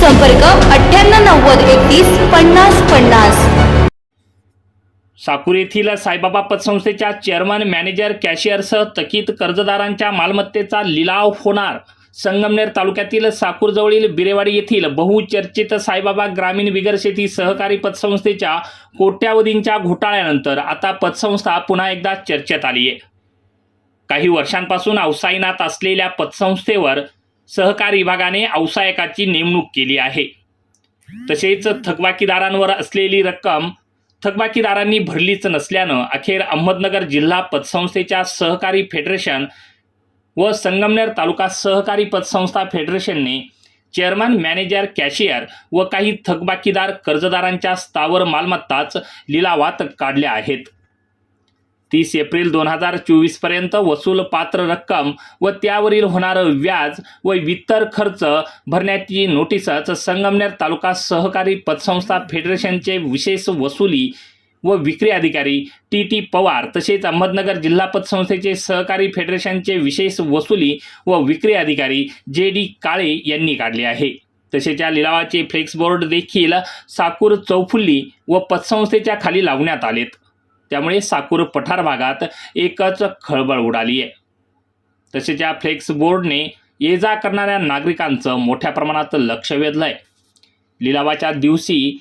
संपर्क अठ्ठ्याण्णव नव्वद एकतीस पन्नास पन्नास. साकूर येथील साईबाबा पतसंस्थेच्या चेअरमन मॅनेजर कॅशियरसह थकीत कर्जदारांच्या मालमत्तेचा लिलाव होणार. संगमनेर तालुक्यातील साकूरजवळील बिरेवाडी येथील बहुचर्चित साईबाबा ग्रामीण बिगर शेती सहकारी पतसंस्थेच्या कोट्यावधींच्या घोटाळ्यानंतर आता पतसंस्था पुन्हा एकदा चर्चेत आली आहे काही वर्षांपासून अवसायनात असलेल्या पतसंस्थेवर सहकार विभागाने अवसायकाची नेमणूक केली आहे. तसेच थकबाकीदारांवर असलेली रक्कम थकबाकीदारांनी भरलीच नसल्यानं अखेर अहमदनगर जिल्हा पतसंस्थेच्या सहकारी फेडरेशन व संगमनेर तालुका सहकारी पतसंस्था फेडरेशनने चेअरमन मॅनेजर कॅशियर व काही थकबाकीदार कर्जदारांच्या स्थावर मालमत्ताच लिलावात काढल्या आहेत. तीस एप्रिल दोन हजार चोवीसपर्यंत वसूल पात्र रक्कम व त्यावरील होणारं व्याज व इतर खर्च भरण्याची नोटीसच संगमनेर तालुका सहकारी पतसंस्था फेडरेशनचे विशेष वसुली व विक्री अधिकारी टी टी पवार तसेच अहमदनगर जिल्हा पतसंस्थेचे सहकारी फेडरेशनचे विशेष वसुली व विक्री अधिकारी जे डी काळे यांनी काढले आहे. तसेच या लिलावाचे फ्लेक्स बोर्ड देखील साकूर चौफुल्ली व पतसंस्थेच्या खाली लावण्यात आलेत. त्यामुळे साकूर पठार भागात एकच खळबळ उडाली आहे. तसेच या फ्लेक्स बोर्डने ये जा करणाऱ्या नागरिकांचं मोठ्या प्रमाणात लक्ष वेधलं आहे लिलावाच्या दिवशी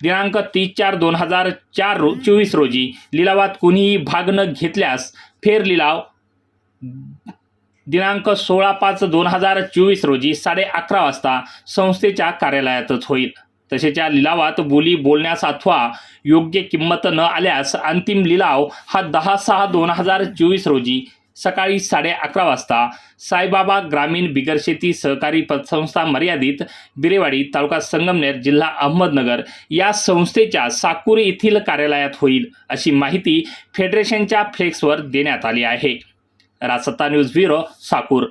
दिनांक तीस चार दोन हजार चार रो चोवीस रोजी लिलावात कुणीही भाग न घेतल्यास फेर लिलाव दिनांक सोळा पाच दोन हजार चोवीस रोजी साडे अकरा वाजता संस्थेच्या कार्यालयातच होईल. तसेच या लिलावात बोली बोलण्यास अथवा योग्य किंमत न आल्यास अंतिम लिलाव हा दहा सहा दोन हजार चोवीस रोजी सकाळी साडे अकरा वाजता साईबाबा ग्रामीण बिगरशेती सहकारी पतसंस्था मर्यादित बिरेवाडी तालुका संगमनेर जिल्हा अहमदनगर या संस्थेच्या साकूर येथील कार्यालयात होईल अशी माहिती फेडरेशनच्या फ्लेक्सवर देण्यात आली आहे. Rasatta news bureau Sakur.